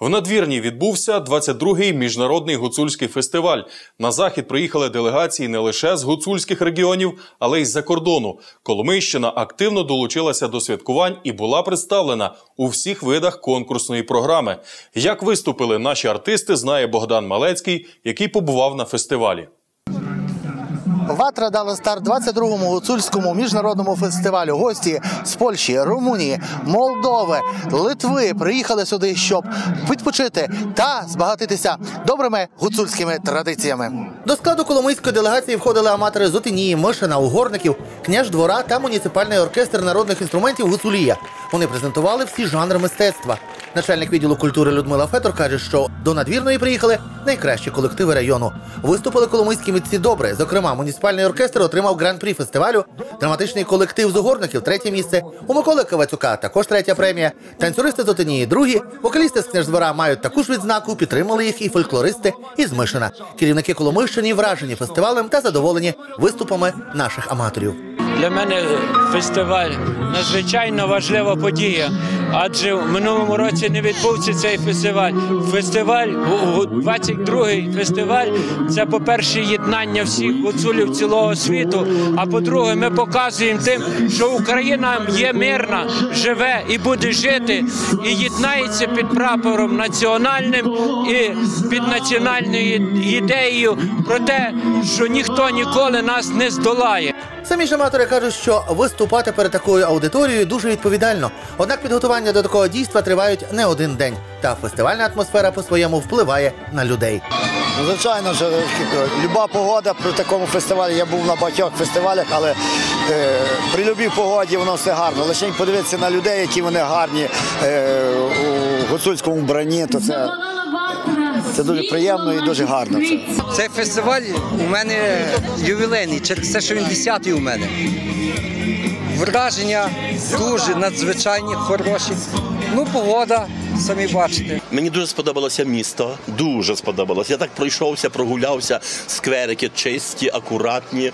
В надвірні відбувся 22-й міжнародний гуцульський фестиваль. На захід приїхали делегації не лише з гуцульських регіонів, але й з-за кордону. Коломийщина активно долучилася до святкувань і була представлена у всіх видах конкурсної програми. Як виступили наші артисти, знає Богдан Малецький, який побував на фестивалі. Ватра дала старт 22-му гуцульському міжнародному фестивалю. Гості з Польщі, Румунії, Молдови, Литви приїхали сюди, щоб відпочити та збагатитися добрими гуцульськими традиціями. До складу коломийської делегації входили аматори з Отинії, Мишина, Угорників, княж двора та муніципальний оркестр народних інструментів Гуцулія. Вони презентували всі жанри мистецтва. Начальник відділу культури Людмила Фетор каже, що до надвірної приїхали найкращі колективи району. Виступили коломийські митці добре. Зокрема, муніципальний оркестр отримав гран-прі фестивалю. Драматичний колектив з угорників третє місце. У Миколи Кавацюка також третя премія. Танцюристи з Отинії другі. Вокалісти з княждвора мають таку ж відзнаку. Підтримали їх і фольклористи із Мишина. Керівники Коломийщини вражені фестивалем та задоволені виступами наших аматорів. Для мене фестиваль надзвичайно важлива подія, адже в минулому році не відбувся цей фестиваль. Фестиваль, 22-й фестиваль це, по-перше, єднання всіх гуцулів цілого світу. А по-друге, ми показуємо тим, що Україна є мирна, живе і буде жити, і єднається під прапором національним і під національною ідеєю про те, що ніхто ніколи нас не здолає. Самі ж аматори кажуть, що виступати перед такою аудиторією дуже відповідально. Однак підготування до такого дійства тривають не один день. Та фестивальна атмосфера по-своєму впливає на людей. Ну, Звичайно, що е, люба погода при такому фестивалі. Я був на багатьох фестивалях, але е, при любій погоді воно все гарно. Лише подивитися на людей, які вони гарні е, у гуцульському вбранні, то це, це дуже приємно і дуже гарно. Це. Цей фестиваль у мене ювілейний, через те, що він 10-й у мене. Враження дуже надзвичайні, хороші. Ну, погода, самі бачите. Мені дуже сподобалося місто, дуже сподобалося. Я так пройшовся, прогулявся, скверики чисті, акуратні.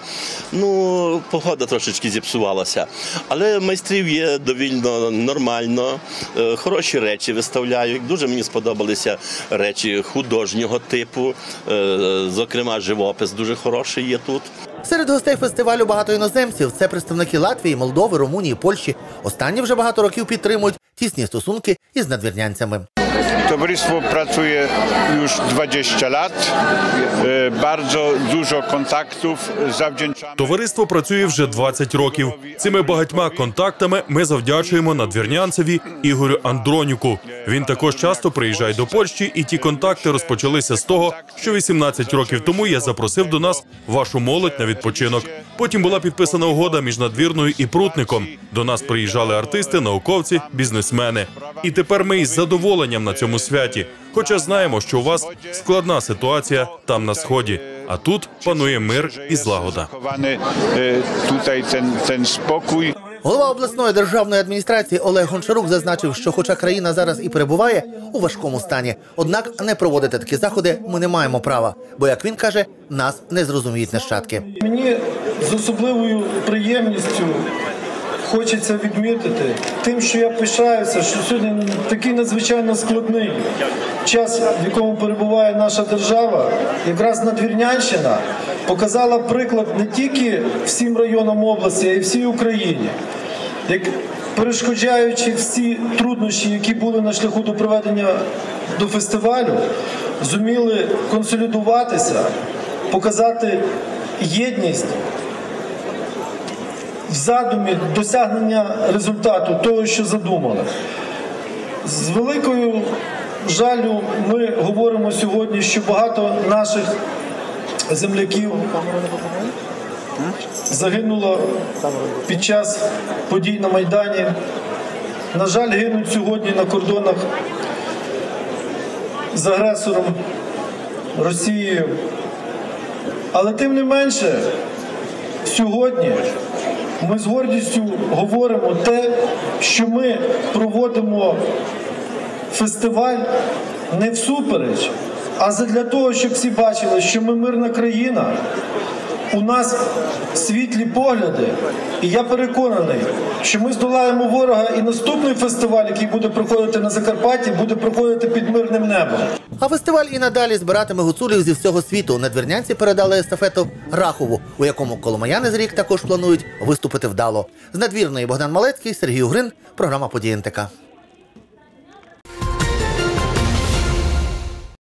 Ну, погода трошечки зіпсувалася. Але майстрів є довільно нормально, е, хороші речі виставляють. Дуже мені сподобалися речі художнього типу. Е, Зокрема, живопис дуже хороший є тут. Серед гостей фестивалю багато іноземців. Це представники Латвії, Молдови, Румунії, Польщі. Останні вже багато років підтримують тісні стосунки із надвірнянцями. Towarzystwo pracuje już 20 lat. E, Bardzo dużo kontaktów zawdzięczamy. Товариство працює вже 20 років. Цими багатьма контактами ми завдячуємо надвірнянцеві Ігорю Андронюку. Він також часто приїжджає до Польщі, і ті контакти розпочалися з того, що 18 років тому я запросив до нас вашу молодь на відпочинок. Потім була підписана угода між надвірною і прутником. До нас приїжджали артисти, науковці, бізнесмени. І тепер ми із задоволенням на цьому святі. Хоча знаємо, що у вас складна ситуація там на сході, а тут панує мир і злагода. Тут цей спокій. Голова обласної державної адміністрації Олег Гончарук зазначив, що, хоча країна зараз і перебуває у важкому стані, однак не проводити такі заходи ми не маємо права. Бо, як він каже, нас не зрозуміють нащадки. Мені з особливою приємністю хочеться відмітити тим, що я пишаюся, що сьогодні такий надзвичайно складний час, в якому перебуває наша держава, якраз Надвірнянщина показала приклад не тільки всім районам області, а й всій Україні. Як перешкоджаючи всі труднощі, які були на шляху до проведення до фестивалю, зуміли консолідуватися, показати єдність в задумі досягнення результату того, що задумали. З великою жалю ми говоримо сьогодні, що багато наших земляків загинуло під час подій на Майдані. На жаль, гинуть сьогодні на кордонах з агресором Росією. Але тим не менше, сьогодні ми з гордістю говоримо те, що ми проводимо фестиваль не всупереч, а для того, щоб всі бачили, що ми мирна країна, у нас світлі погляди, і я переконаний, що ми здолаємо ворога, і наступний фестиваль, який буде проходити на Закарпатті, буде проходити під мирним небом. А фестиваль і надалі збиратиме гуцулів зі всього світу. Надвірнянці передали естафету Рахову, у якому коломаяни з рік також планують виступити вдало. З надвірної Богдан Малецький, Сергій Угрин, програма «Події НТК».